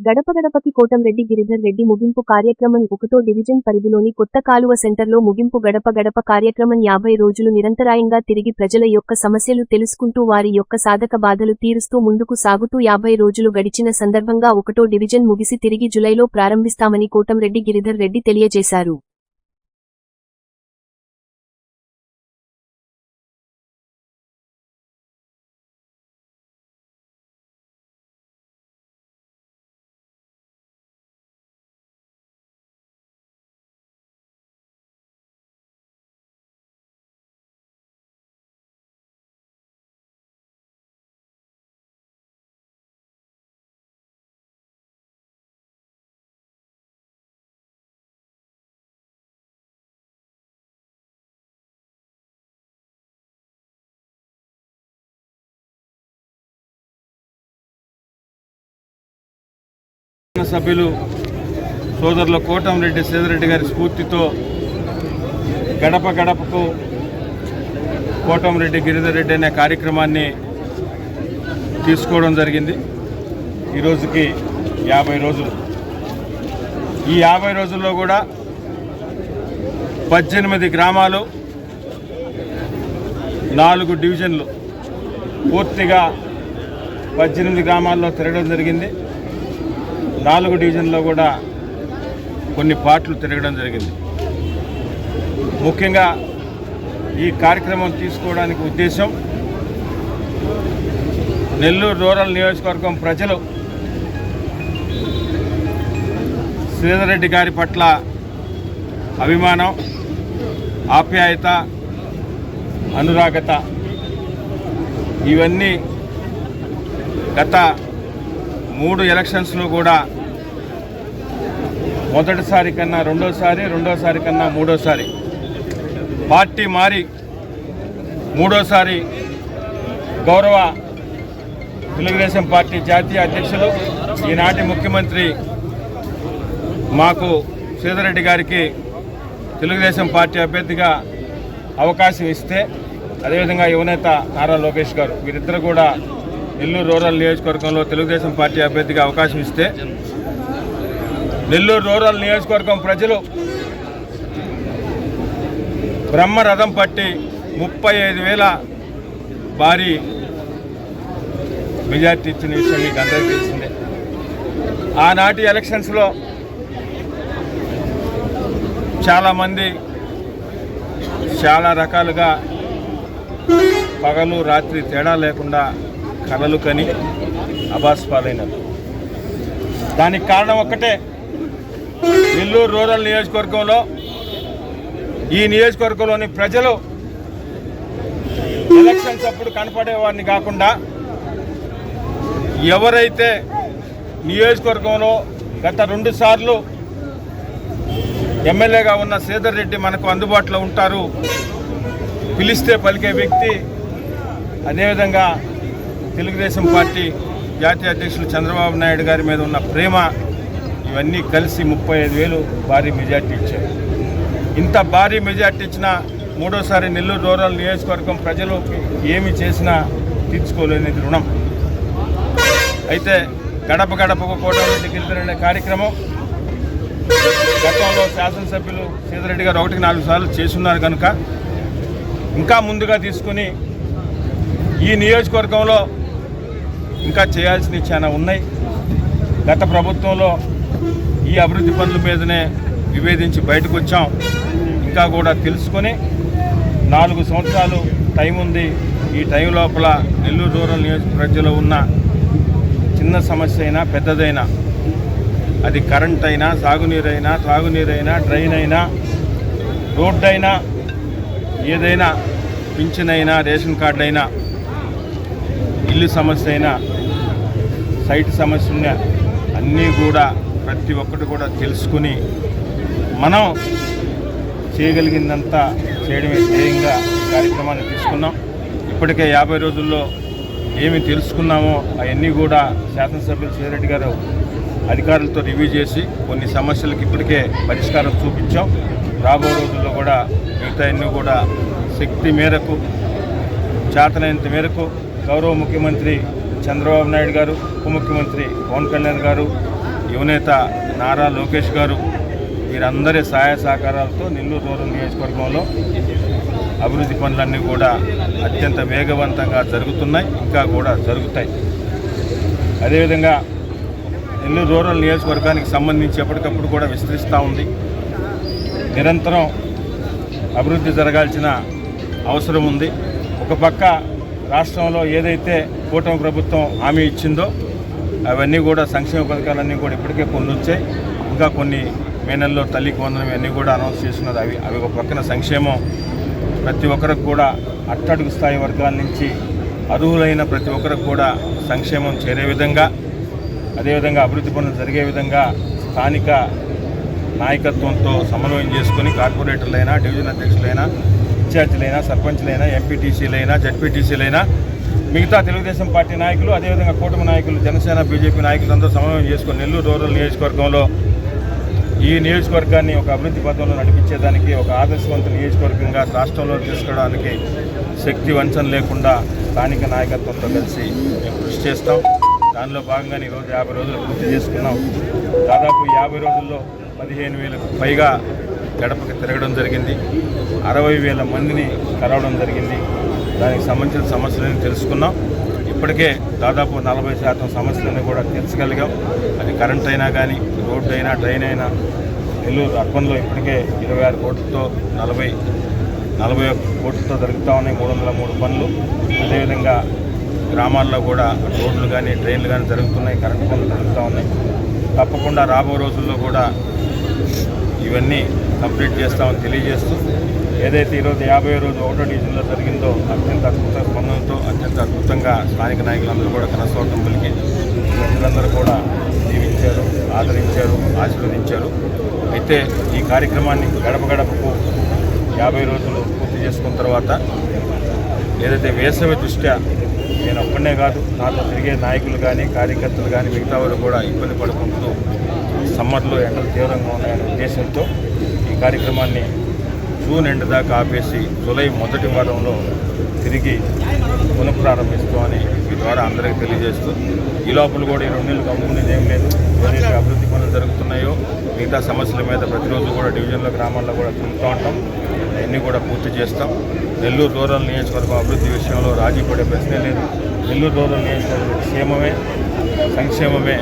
గడప గడపకి కోటంరెడ్డి గిరిధర్ రెడ్డి ముగింపు కార్యక్రమం ఒకటో డివిజన్ పరిధిలోని కొత్త కాలువ సెంటర్లో ముగింపు గడప గడప కార్యక్రమం యాభై రోజులు నిరంతరాయంగా తిరిగి ప్రజల యొక్క సమస్యలు తెలుసుకుంటూ వారి యొక్క సాధక బాధలు తీరుస్తూ ముందుకు సాగుతూ యాభై రోజులు గడిచిన సందర్భంగా ఒకటో డివిజన్ ముగిసి తిరిగి జులైలో ప్రారంభిస్తామని కోటంరెడ్డి గిరిధర్ రెడ్డి తెలియజేశారు. సభ్యులు సోదరుల కోటంరెడ్డి సేదరెడ్డి గారి స్ఫూర్తితో గడప గడపకు కోటంరెడ్డి గిరిధర్ రెడ్డి అనే కార్యక్రమాన్ని తీసుకోవడం జరిగింది. ఈరోజుకి యాభై రోజులు. ఈ యాభై రోజుల్లో కూడా పద్దెనిమిది గ్రామాలు నాలుగు డివిజన్లు పూర్తిగా పద్దెనిమిది గ్రామాల్లో తిరగడం జరిగింది. నాలుగు డివిజన్లో కూడా కొన్ని పార్ట్లు తిరగడం జరిగింది. ముఖ్యంగా ఈ కార్యక్రమం తీసుకోవడానికి ఉద్దేశం నెల్లూరు రూరల్ నియోజకవర్గం ప్రజలు శ్రీధర్ గారి పట్ల అభిమానం ఆప్యాయత అనురాగత ఇవన్నీ గత మూడు ఎలక్షన్స్లో కూడా మొదటిసారి కన్నా రెండోసారి రెండోసారి కన్నా మూడోసారి పార్టీ మారి మూడోసారి గౌరవ తెలుగుదేశం పార్టీ జాతీయ అధ్యక్షులు ఈనాటి ముఖ్యమంత్రి మాకు సీతారెడ్డి గారికి తెలుగుదేశం పార్టీ అభ్యర్థిగా అవకాశం ఇస్తే అదేవిధంగా యువనేత నారా లోకేష్ గారు వీరిద్దరు కూడా నెల్లూరు రూరల్ నియోజకవర్గంలో తెలుగుదేశం పార్టీ అభ్యర్థిగా అవకాశం ఇస్తే నెల్లూరు రూరల్ నియోజకవర్గం ప్రజలు బ్రహ్మరథం పట్టి ముప్పై ఐదు వేల భారీ మెజార్టీ ఇచ్చిన విషయం మీకు అందరికీ తెలిసిందే. ఆనాటి ఎలక్షన్స్లో చాలామంది చాలా రకాలుగా పగలు రాత్రి తేడా లేకుండా కలలు కని అబాస్ పాలైనారు దానికి కారణం ఒక్కటే. నెల్లూరు రూరల్ నియోజకవర్గంలో ఈ నియోజకవర్గంలోని ప్రజలు ఎలక్షన్స్ అప్పుడు కనపడేవాడిని కాకుండా ఎవరైతే నియోజకవర్గంలో గత రెండు సార్లు ఎమ్మెల్యేగా ఉన్న శ్రీధర్ రెడ్డి మనకు అందుబాటులో ఉంటారు పిలిస్తే పలికే వ్యక్తి అదేవిధంగా తెలుగుదేశం పార్టీ జాతీయ అధ్యక్షులు చంద్రబాబు నాయుడు గారి మీద ఉన్న ప్రేమ ఇవన్నీ కలిసి ముప్పై ఐదు వేలు భారీ మెజార్టీ ఇచ్చారు. ఇంత భారీ మెజార్టీ ఇచ్చిన మూడోసారి నెల్లూరు రూరల్ నియోజకవర్గం ప్రజలు ఏమి చేసినా తీర్చుకోలేనిది రుణం. అయితే గడప గడపకు కోటరెడ్డి గిరిధరనే కార్యక్రమం గతంలో శాసనసభ్యులు సీతారెడ్డి గారు ఒకటికి నాలుగు సార్లు చేస్తున్నారు కనుక ఇంకా ముందుగా తీసుకుని ఈ నియోజకవర్గంలో ఇంకా చేయాల్సినవి చాలా ఉన్నాయి. గత ప్రభుత్వంలో ఈ అభివృద్ధి పనుల మీదనే వివేదించి బయటకు వచ్చాం. ఇంకా కూడా తెలుసుకొని నాలుగు సంవత్సరాలు టైం ఉంది. ఈ టైం లోపల నెల్లూరు రూరల్ నియోజక ప్రజలు ఉన్న చిన్న సమస్య అయినా పెద్దదైనా అది కరెంట్ అయినా సాగునీరైనా త్రాగునీరైనా డ్రైన్ అయినా రోడ్డు అయినా ఏదైనా పింఛన్ అయినా రేషన్ కార్డు అయినా ఇల్లు సమస్య అయినా సైట్ సమస్య అన్నీ కూడా ప్రతి ఒక్కటి కూడా తెలుసుకుని మనం చేయగలిగిందంతా చేయడమే ధ్యేయంగా కార్యక్రమాన్ని తీసుకున్నాం. ఇప్పటికే యాభై రోజుల్లో ఏమి తెలుసుకున్నామో అవన్నీ కూడా శాసనసభ్యులు శ్రీరెడ్డి గారు అధికారులతో రివ్యూ చేసి కొన్ని సమస్యలకు ఇప్పటికే పరిష్కారం చూపించాం. రాబో రోజుల్లో కూడా మిగతా అన్నీ కూడా శక్తి మేరకు చేతనైనంత మేరకు గౌరవ ముఖ్యమంత్రి చంద్రబాబు నాయుడు గారు ఉప ముఖ్యమంత్రి పవన్ కళ్యాణ్ గారు యువనేత నారా లోకేష్ గారు వీరందరి సహాయ సహకారాలతో నెల్లూరు రూరల్ నియోజకవర్గంలో అభివృద్ధి పనులన్నీ కూడా అత్యంత వేగవంతంగా జరుగుతున్నాయి ఇంకా కూడా జరుగుతాయి. అదేవిధంగా నెల్లూరు రూరల్ నియోజకవర్గానికి సంబంధించి ఎప్పటికప్పుడు కూడా విస్తరిస్తూ ఉంది. నిరంతరం అభివృద్ధి జరగాల్సిన అవసరం ఉంది. ఒక పక్క రాష్ట్రంలో ఏదైతే కూటమి ప్రభుత్వం హామీ ఇచ్చిందో అవన్నీ కూడా సంక్షేమ పథకాలన్నీ కూడా ఇప్పటికే కొన్ని వచ్చాయి. ఇంకా కొన్ని మే నెలలో తల్లికి వందనం ఇవన్నీ కూడా అనౌన్స్ చేస్తున్నది. అవి అవి ఒక పక్కన సంక్షేమం ప్రతి ఒక్కరికి కూడా అట్టడుగు స్థాయి వర్గాల నుంచి అర్హులైన ప్రతి ఒక్కరికి కూడా సంక్షేమం చేరే విధంగా అదేవిధంగా అభివృద్ధి పనులు జరిగే విధంగా స్థానిక నాయకత్వంతో సమన్వయం చేసుకుని కార్పొరేటర్లైనా డివిజన్ అధ్యక్షులైనా ఇన్ఛార్జీలైనా సర్పంచ్లైనా ఎంపీటీసీలైనా జడ్పీటీసీలైనా మిగతా తెలుగుదేశం పార్టీ నాయకులు అదేవిధంగా కూటమి నాయకులు జనసేన బీజేపీ నాయకులంతా సమన్వయం చేసుకుని నెల్లూరు రూరల్ నియోజకవర్గంలో ఈ నియోజకవర్గాన్ని ఒక అభివృద్ధి పథంలో నడిపించేదానికి ఒక ఆదర్శవంత నియోజకవర్గంగా రాష్ట్రంలో తీసుకోవడానికి శక్తి వంచన లేకుండా స్థానిక నాయకత్వంతో కలిసి మేము కృషి చేస్తాం. దానిలో భాగంగానే ఈరోజు యాభై రోజులు పూర్తి చేసుకున్నాం. దాదాపు యాభై రోజుల్లో పదిహేను వేలకు పైగా గడపకి తిరగడం జరిగింది. అరవై వేల మందిని కలవడం జరిగింది. దానికి సంబంధించిన సమస్యలను తెలుసుకున్నాం. ఇప్పటికే దాదాపు నలభై శాతం సమస్యలను కూడా తీర్చగలిగాం. అది కరెంట్ అయినా కానీ రోడ్డు అయినా ట్రైన్ అయినా నెల్లూరు అర్బన్లో ఇప్పటికే ఇరవై ఆరు కోట్లతో నలభై నలభై ఒక్క కోట్లతో జరుగుతూ ఉన్నాయి మూడు వందల మూడు పనులు. అదేవిధంగా గ్రామాల్లో కూడా రోడ్లు కానీ ట్రైన్లు కానీ జరుగుతున్నాయి కరెంటు పనులు జరుగుతూ ఉన్నాయి. తప్పకుండా రాబో రోజుల్లో కూడా ఇవన్నీ కంప్లీట్ చేస్తామని తెలియజేస్తూ ఏదైతే ఈరోజు యాభై రోజు ఒకటో డివిజన్లో జరిగిందో అత్యంత అద్భుత స్పందనతో అత్యంత అద్భుతంగా స్థానిక నాయకులందరూ కూడా కనస్వాగతం పలికి ప్రజలందరూ కూడా దీవించారు ఆదరించారు ఆశీర్వదించారు. అయితే ఈ కార్యక్రమాన్ని గడప గడపకు యాభై రోజులు పూర్తి చేసుకున్న తర్వాత ఏదైతే వేసవి దృష్ట్యా నేను ఒక్కనే కాదు నాతో తిరిగే నాయకులు కానీ కార్యకర్తలు కానీ మిగతా వారు కూడా ఇబ్బంది పడుకుంటూ సమ్మర్లో ఎండలు తీవ్రంగా ఉన్నాయనే ఉద్దేశంతో ఈ కార్యక్రమాన్ని జూన్ ఎండ్ దాకా ఆపేసి జూలై మొదటి వారంలో తిరిగి పునఃప్రారంభిస్తామని ఈ ద్వారా అందరికీ తెలియజేస్తూ ఈ లోపల కూడా ఈ రెండు నెలలు కమ్ముకునేది ఏం లేదు. ఏదైతే అభివృద్ధి పనులు జరుగుతున్నాయో మిగతా సమస్యల మీద ప్రతిరోజు కూడా డివిజన్లో గ్రామాల్లో కూడా తిరుగుతూ ఉంటాం. అవన్నీ కూడా పూర్తి చేస్తాం. నెల్లూరు రూరల్ నియోజకవర్గం అభివృద్ధి విషయంలో రాజీ పడే ప్రశ్నే లేదు. నెల్లూరు రూరల్ నియోజకవర్గం క్షేమమే సంక్షేమమే.